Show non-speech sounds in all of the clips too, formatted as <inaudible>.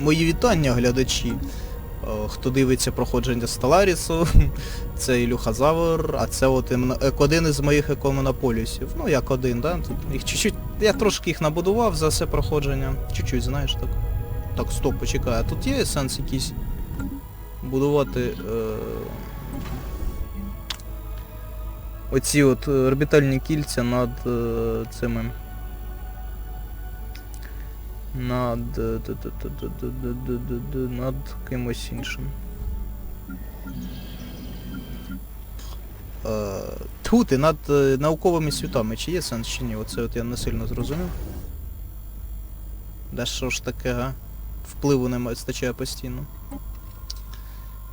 Мої вітання, глядачі. Е, Хто дивиться проходження Стеларісу, <laughs> це Ілюха Завор, а це от іменно- один із моїх екомонополісів. Ну як один, да? Їх чуть-чуть. Я трошки їх набудував за все проходження. Чуть-чуть, знаєш так. Так, стоп, почекай, а тут є сенс якийсь будувати. Е... Оці от орбітальні кільця над е, цими над над кимось іншим. Тьфу ти, над науковими світами. Чи є сенс чи ні? Оце от я не сильно зрозумів. Да що ж таке, га? Впливу не вистачає постійно.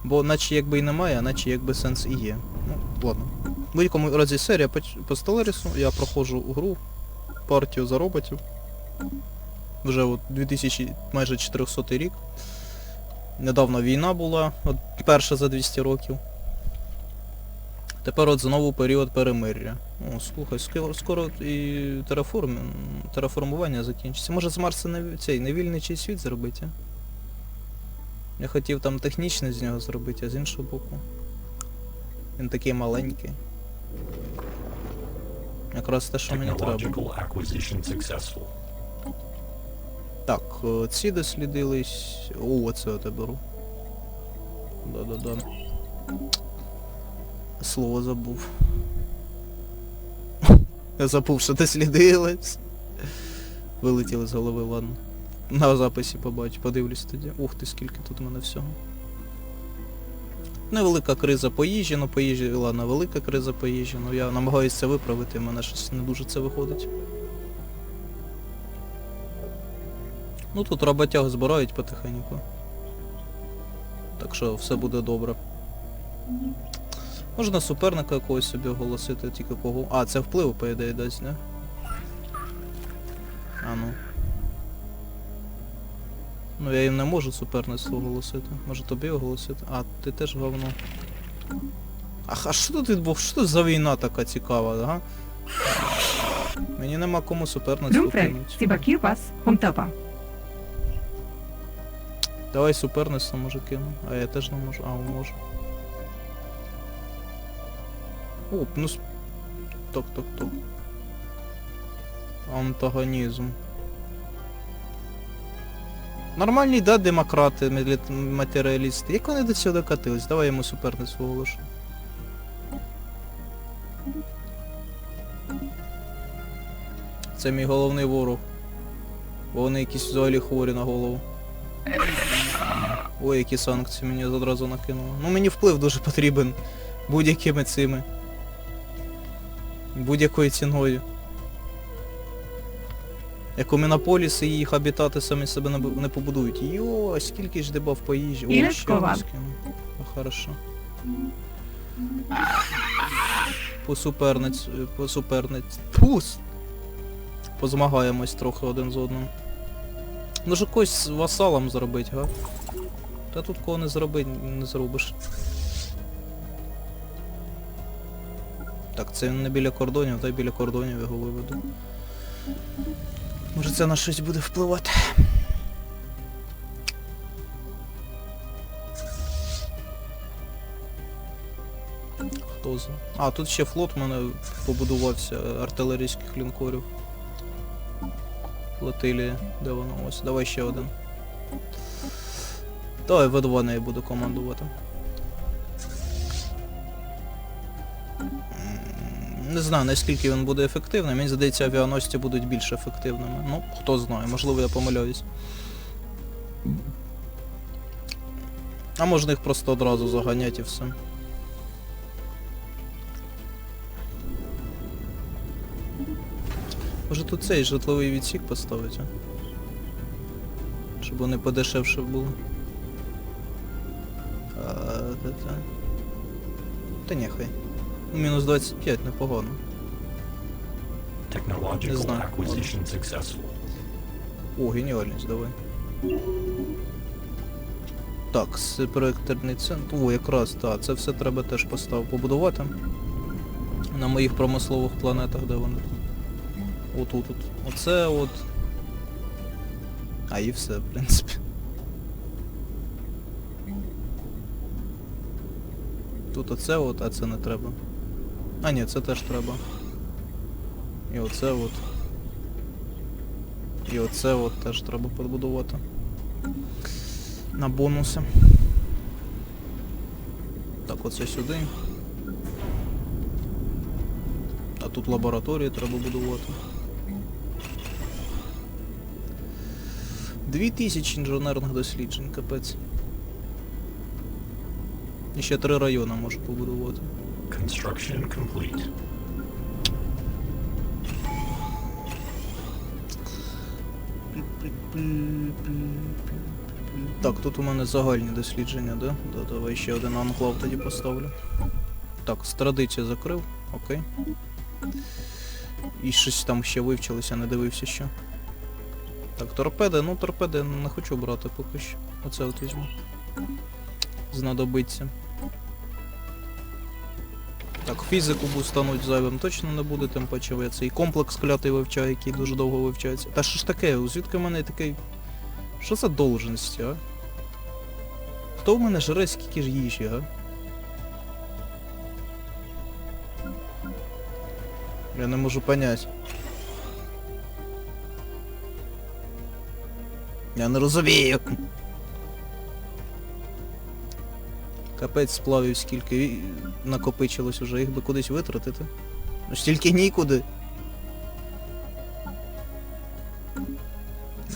Бо наче якби і немає, а наче якби сенс і є. Ну, ладно. В будь-якому разі серія по, по Стелерісу, я проходжу гру, партію за роботів. Вже от 2000, майже 400 рік. Недавно війна була, от перша за 200 років. Тепер от знову період перемир'я. О, слухай, скоро, скоро і тераформ, тераформування закінчиться. Може з Марса не, цей невільничий світ зробити? а? Я хотів там технічний з нього зробити, а з іншого боку. Він такий маленький. Якраз те, що мені треба. Так, е, ці дослідились. О, оце я беру. Да-да-да. Слово забув. <laughs> Я забув, що дослідились. Вилетіли з голови, ладно. На записі побачу, подивлюсь тоді. Ух ти, скільки тут у мене всього. Невелика криза по їжі, ну по ладно, велика криза по ну я намагаюся це виправити, в мене щось не дуже це виходить. Ну тут роботяг збирають потихеньку. Так що все буде добре. Можна суперника якогось собі оголосити, тільки кого. А, це вплив, по ідеї, дасть, не? А ну. Ну я їм не можу суперництво оголосити. Може тобі оголосити? А, ти теж говно. Ах, а що тут відбув? Що тут за війна така цікава, ага? Мені нема кому суперництво кинуть. Давай суперництво може кину. А я теж не можу. А, можу. О, ну с... Так. Антагонізм. Нормальні, да, демократи, матеріалісти. Як вони до цього докатились? Давай йому суперництво оголошу. Це мій головний ворог. Бо вони якісь взагалі хворі на голову. Ой, які санкції мені одразу накинули. Ну мені вплив дуже потрібен будь-якими цими. Будь-якою ціною. Як у Мінополіси їх habitати самі себе не бу- не побудують. Йо, скільки ж дебаф по їжі. О, ще. Ну, хорошо. По суперниць, по суперниць. Пус! Позмагаємось трохи один з одним. Ну ж якось васалом зробить, га? Та тут кого не зробить, не зробиш. Так, це він не біля кордонів, та й біля кордонів його виведу. Може це на щось буде впливати. Хто за? А, тут ще флот в мене побудувався артилерійських лінкорів. Флотилія. Де воно? Ось. Давай ще один. Давай В2 нею буду командувати. Не знаю, наскільки він буде ефективним. Мені здається, авіаносці будуть більш ефективними. Ну, хто знає, можливо я помиляюсь. А можна їх просто одразу заганяти і все. Може тут цей житловий відсік поставити? Щоб вони подешевше були. А, та, нехай. Ну, Мінус 25 непогано. Technological знаю. О, геніальність, давай. Так, проекторний центр. О, якраз, так, це все треба теж постав побудувати. На моїх промислових планетах, де вони. Отут от. Оце от. А і все, в принципі. Тут оце от, а це не треба. А ні, це теж треба. І оце от. І оце от теж треба побудувати. На бонуси. Так, оце сюди. А тут лабораторії треба будувати. Дві тисячі інженерних досліджень, капець. І ще три райони можу побудувати. Construction complete. Так, тут у мене загальні дослідження, да? Да, давай ще один анклав тоді поставлю. Так, з традиції закрив, окей. І щось там ще вивчилося, не дивився ще. Так, торпеди, ну торпеди не хочу брати поки що. Оце от візьму. Знадобиться. Так, фізику бустануть зайвим точно не буде, тим паче я цей комплекс клятий вивчаю, який дуже довго вивчається. Та що ж таке, звідки в мене такий. Що за должності, а? Хто в мене жре скільки ж їжі, а? Я не можу понять. Я не розумію. Капець сплавів скільки накопичилось уже, їх би кудись витратити. Ну стільки нікуди.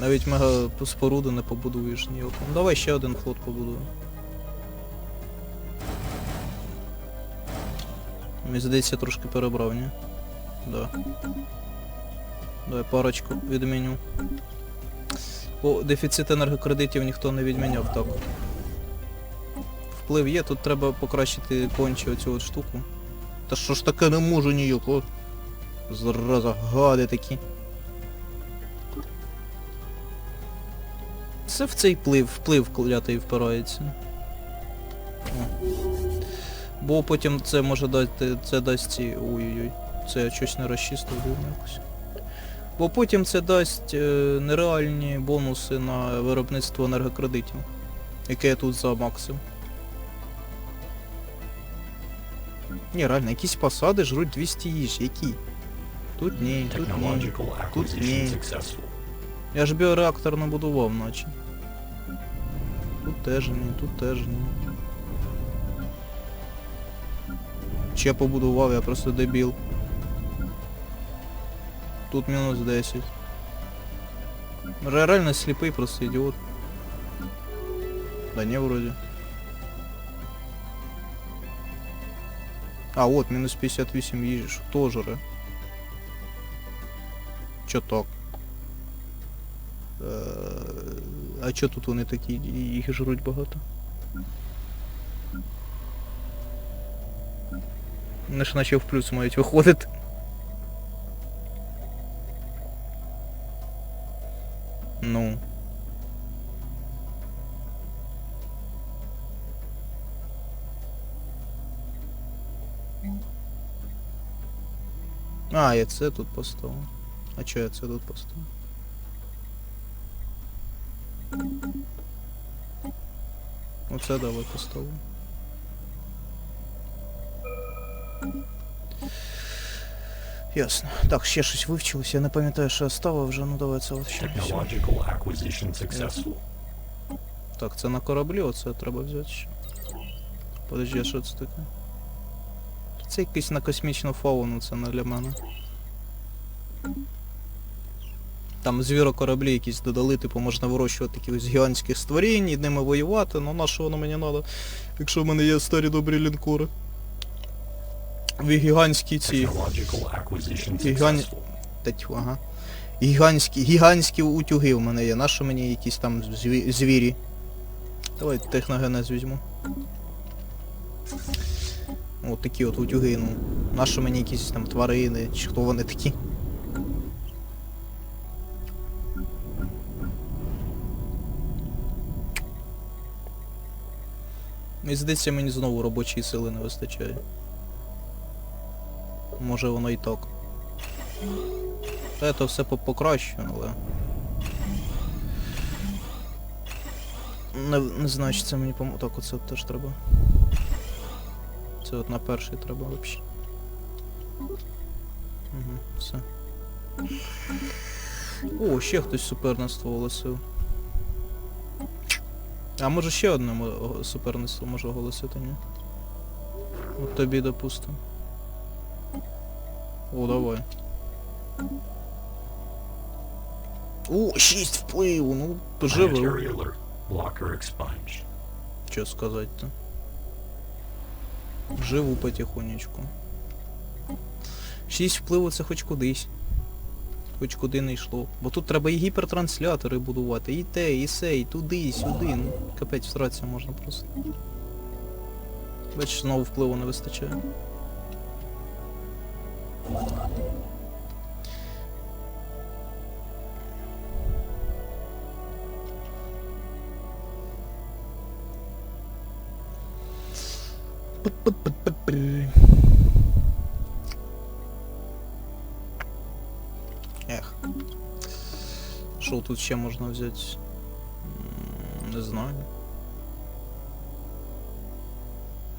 Навіть мега споруду не побудуєш ніяку. Ну давай ще один флот побудую. Мені здається, трошки перебрав, ні? Да. Давай парочку відміню. Бо дефіцит енергокредитів ніхто не відміняв, так. Вплив є, тут треба покращити конче оцю от штуку. Та що ж таке не можу ніяк, о. Зараза, гади такі. Це в цей плив, вплив клятий впирається. О. Бо потім це може дати, це дасть ці. Ой-ой-ой. Це я щось не розчистив якось. Бо потім це дасть е, нереальні бонуси на виробництво енергокредитів, яке я тут замаксив. Ні, реально, якісь посади жруть 200 їж, які? Тут ні, тут ні. Technological acquisition ні. successful. Я ж біореактор не будував, наче. Тут теж ні, тут теж ні. Чи я побудував, я просто дебіл. Тут мінус 10. Ре- Реально сліпий просто ідіот. Да не вроде. А, от, мінус 58 їжі. Хто жре? Чо так? Е, А чо тут вони такі, їх жруть багато? Вони ж наче в плюс мають виходити. Ну. А, я це тут поставив. А чо я це тут поставив? Оце давай поставимо. Ясно. Так, ще щось вивчилось, я не пам'ятаю, що я ставив вже, ну давай це от ще. Так, це на кораблі, оце треба взяти ще. Подожди, а що це таке? Це якийсь на космічну фауну, це не для мене. Там звірокораблі якісь додали, типу можна вирощувати якихось гігантських створінь і ними воювати, ну на що воно мені треба, якщо в мене є старі добрі лінкори. Ви гігантські ці. Technological acquisition Гіган- successful. Та тьфу, ага. Гігантські, гігантські утюги в мене є. Нащо мені якісь там зві- звірі? Давай техногенез візьму. От такі от утюги, ну. Нащо мені якісь там тварини, чи хто вони такі? Мені здається, мені знову робочої сили не вистачає. Може воно і так. Та то все по- покращую, але. Не, не знаю, чи це мені пом... Так, оце теж треба. Це от на перший треба взагалі. Угу, все. О, ще хтось суперництво оголосив. А може ще одне суперництво може оголосити, ні? От тобі допустим. О, давай. О, 6 впливу, ну, alert. Що сказати-то? Живу потихонечку. Шість впливу це хоч кудись. Хоч куди не йшло. Бо тут треба і гіпертранслятори будувати, і те, і се, і туди, і сюди. Ну, капець втратися можна просто. Бачиш, знову впливу не вистачає. Ех. Що тут ще можна взяти? Не знаю.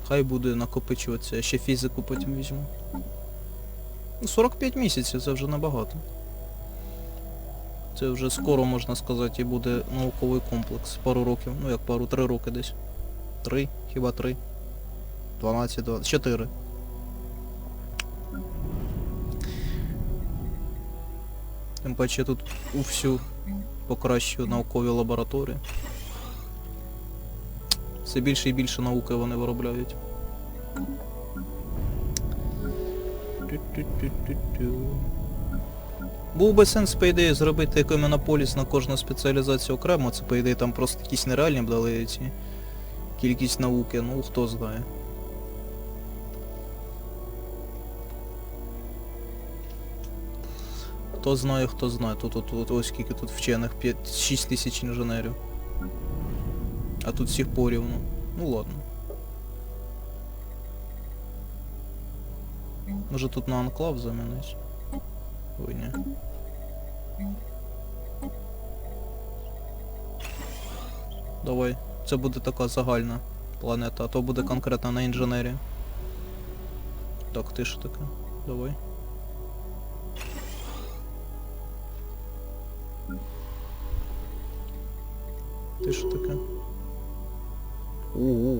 Хай буде накопичуватися, я ще фізику потім візьму. Ну, 45 місяців це вже набагато. Це вже скоро, можна сказати, і буде науковий комплекс. Пару років, ну як пару, три роки десь. Три, хіба три. 12, 20, 4. Тим паче тут у всю покращую наукові лабораторії. Все більше і більше науки вони виробляють. Був би сенс, по ідеї, зробити як монополіс на кожну спеціалізацію окремо, це по ідеї там просто якісь нереальні б дали ці кількість науки, ну хто знає. Хто знає, хто знає. Тут, тут, тут ось скільки тут вчених, 5, 6 тисяч інженерів. А тут всіх порівну. Ну ладно. Може тут на анклав замінить? Ой, ні. Давай. Це буде така загальна планета, а то буде конкретно на інженерії. Так, ти що таке? Давай. Ти що таке? У-у.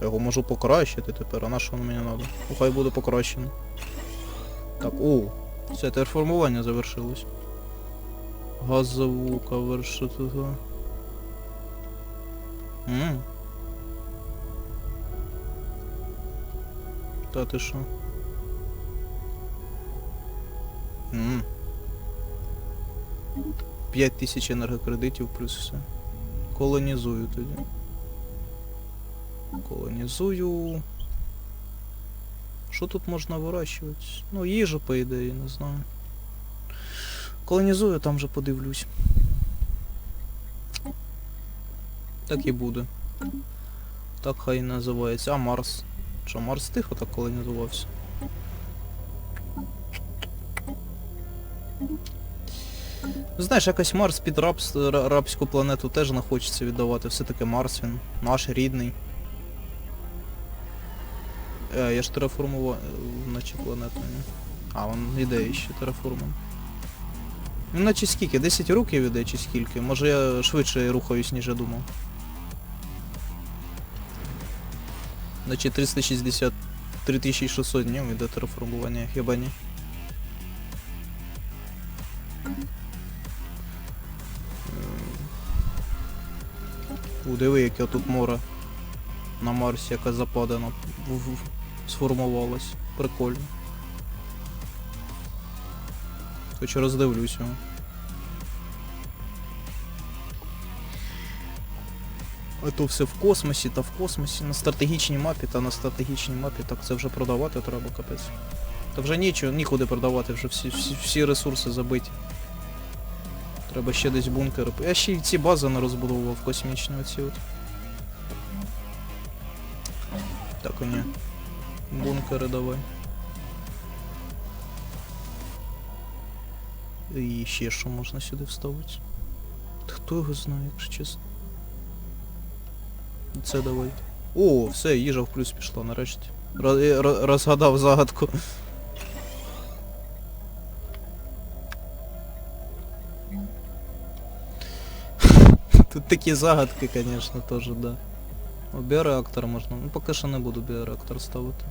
Я його можу покращити тепер, а на що воно мені треба? Ну хай буде покращено. Так, о, все, терформування завершилось. Газовука вершитога. Ммм. Та ти що? Ммм. 5 тисяч енергокредитів плюс все. Колонізую тоді. Колонізую. Що тут можна вирощувати? Ну, їжу, по ідеї, не знаю. Колонізую, там вже подивлюсь. Так і буде. Так хай і називається. А Марс. Що, Марс тихо так колонізувався? Знаєш, якось Марс під рабс, рабську планету теж не хочеться віддавати. Все-таки Марс він наш рідний. Е, я ж тераформував, наче планету. Ні? А, він іде ще тераформом. Він наче скільки? 10 років іде чи скільки? Може я швидше рухаюсь, ніж я думав. Значить 360 3600 днів іде тераформування, хіба ні? У, диви, яке тут море на Марсі, яка западина сформувалась. Прикольно. Хоч роздивлюсь його. А то все в космосі та в космосі, на стратегічній мапі та на стратегічній мапі, так це вже продавати треба капець. Та вже нічого, нікуди продавати, вже всі, всі, всі ресурси забиті. Треба ще десь бункери. Я ще й ці бази не розбудовував космічні оці от. Так, о ні. Бункери давай. І ще що можна сюди вставити? Хто його знає, якщо чесно. Це давай. О, все, їжа в плюс пішла нарешті. Ро- розгадав загадку. Такі загадки, звісно, теж, да. О, біореактор можна. Ну поки що не буду біореактор ставити.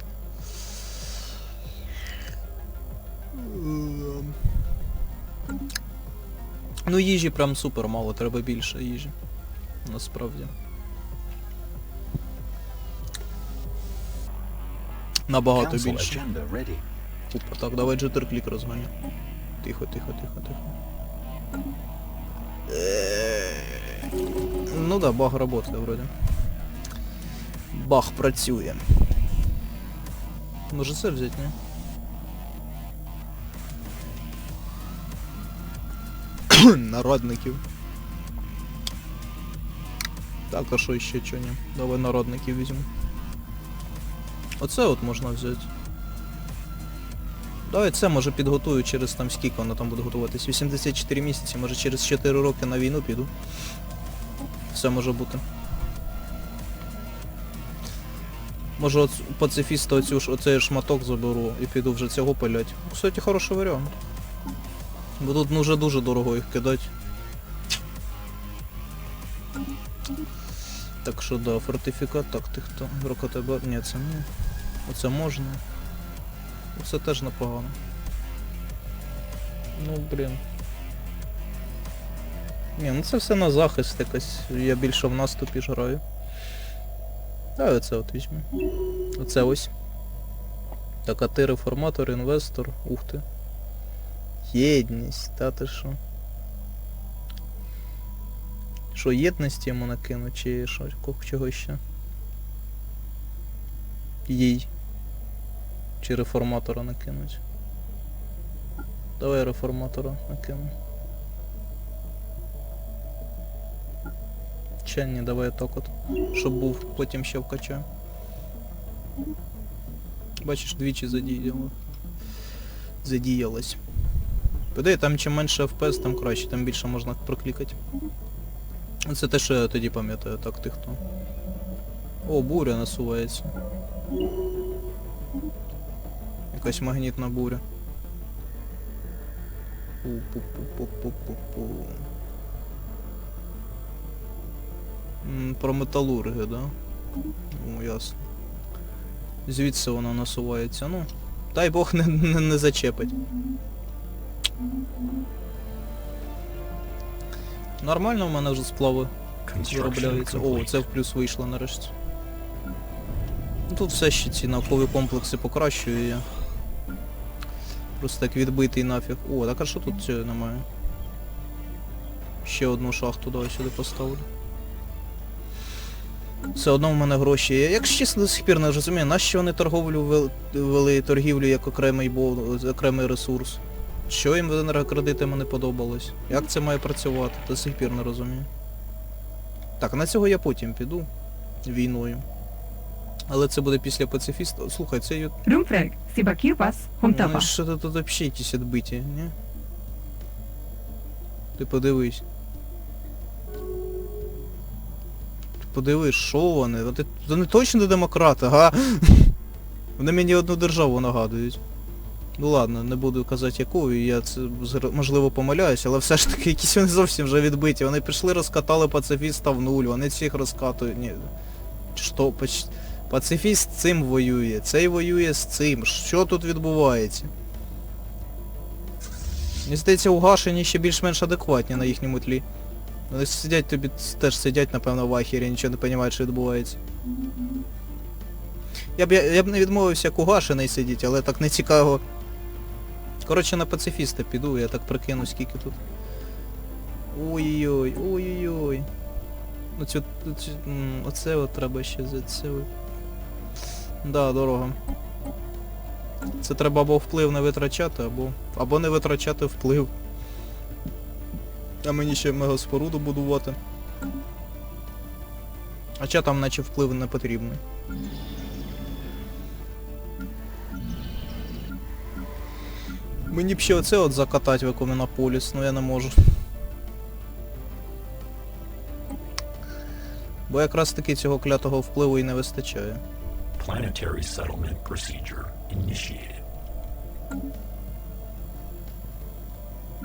Ну їжі прям супер мало, треба більше їжі. Насправді. Набагато більше. так, давай джеттерклік розганю. Тихо, тихо, тихо, тихо. Ну да, баг работає вроде. Баг працює. Може це взяти, ні? <coughs> Народників. Так, а що ще чого ні? Давай народників візьму. Оце от можна взяти. Давай це може підготую через там скільки воно там буде готуватись. 84 місяці, може через 4 роки на війну піду. Все може бути. Може оц, пацифіста оцю ж оцей шматок заберу і піду вже цього пилять. Кстати, хороший варіант. Бо тут ну, вже дуже дорого їх кидати. Так що да, фортифікат, так ти хто? Рокотебе. Ні, це ні. Оце можна. Це теж непогано. Ну, блін. Ні, ну це все на захист якось. Я більше в наступі ж граю. А оце от візьму. Оце ось. Так, а ти реформатор, інвестор. Ух ти. Єдність, та ти що? Що, єдність йому накину, чи що, чого ще? Їй. Чи реформатора накинуть? Давай реформатора накину. Чи давай так от. Щоб був, потім ще вкачаю. Бачиш, двічі задіяло. Задіялось. Подай, там чим менше FPS, тим краще, тим більше можна проклікати. Це те, що я тоді пам'ятаю, так ти хто. О, буря насувається. Якась магнітна буря. Пу-пу-пу-пу-пу-пу. Про металурги, да? Ну, ясно. Звідси вона насувається, ну. Дай Бог не, не, не зачепить. Нормально в мене вже сплави виробляються. О, це в плюс вийшло нарешті. Тут все ще ці наукові комплекси покращую я. Просто так відбитий нафіг. О, так а що тут цього немає? Ще одну шахту давай сюди поставлю. Все одно в мене гроші є. Якщо чесно, до сих пір не розумію, нащо вони торговлю вели торгівлю як окремий бонус, окремий ресурс. Що їм в енергокредитами не подобалось? Як це має працювати? До сих пір не розумію. Так, на цього я потім піду війною. Але це буде після пацифіста. Слухай, це ю- Rumpfrag, Sibakirpas, Ну, Humtapa. що тут взагалі якісь відбиті, ні? Ти подивись. Подивись, що вони? Вони, вони точно не демократи, га? <laughs> Вони мені одну державу нагадують. Ну ладно, не буду казати яку, я це можливо помиляюсь, але все ж таки якісь вони зовсім вже відбиті. Вони пішли, розкатали пацифіста в нуль, вони всіх розкатують. Ні. Що. Пацифіст цим воює, цей воює з цим. Що тут відбувається? Мені здається, угашені ще більш-менш адекватні на їхньому тлі. Вони сидять тобі теж сидять, напевно, в ахері, нічого не розуміють, що відбувається. Я б, я, я б не відмовився як угашений сидіти, але так не цікаво. Коротше, на пацифіста піду, я так прикину, скільки тут. Ой-ой-ой, ой-ой-ой. Ну цю, цю, оце от треба ще за це. Да, дорого. Це треба або вплив не витрачати, або. або не витрачати вплив. А мені ще мегаспоруду будувати. А ча там наче вплив не потрібний. Мені б ще оце от закатати в Екомінополіс, ну я не можу. Бо якраз таки цього клятого впливу і не вистачає. Planetary settlement procedure initiated.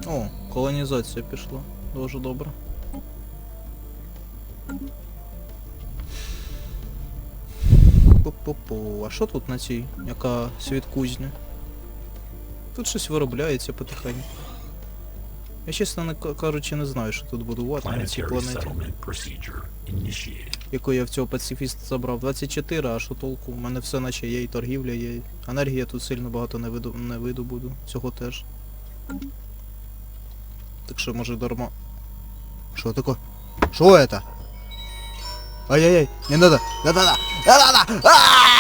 О, колонізація пішла. Дуже добре. Пу-пу-пу. А що тут на цій, яка світ кузні? Тут щось виробляється потихеньку. Я чесно кажучи не знаю, що тут будувати на цій планеті. Яку я в цього пацифіста забрав. 24, а що толку? У мене все наче є, і торгівля є. Енергія тут сильно багато не, виду, не видобуду. Цього теж. Так що може дарма. Що таке? Що это? Ай-яй-яй, не надо! А-а-а!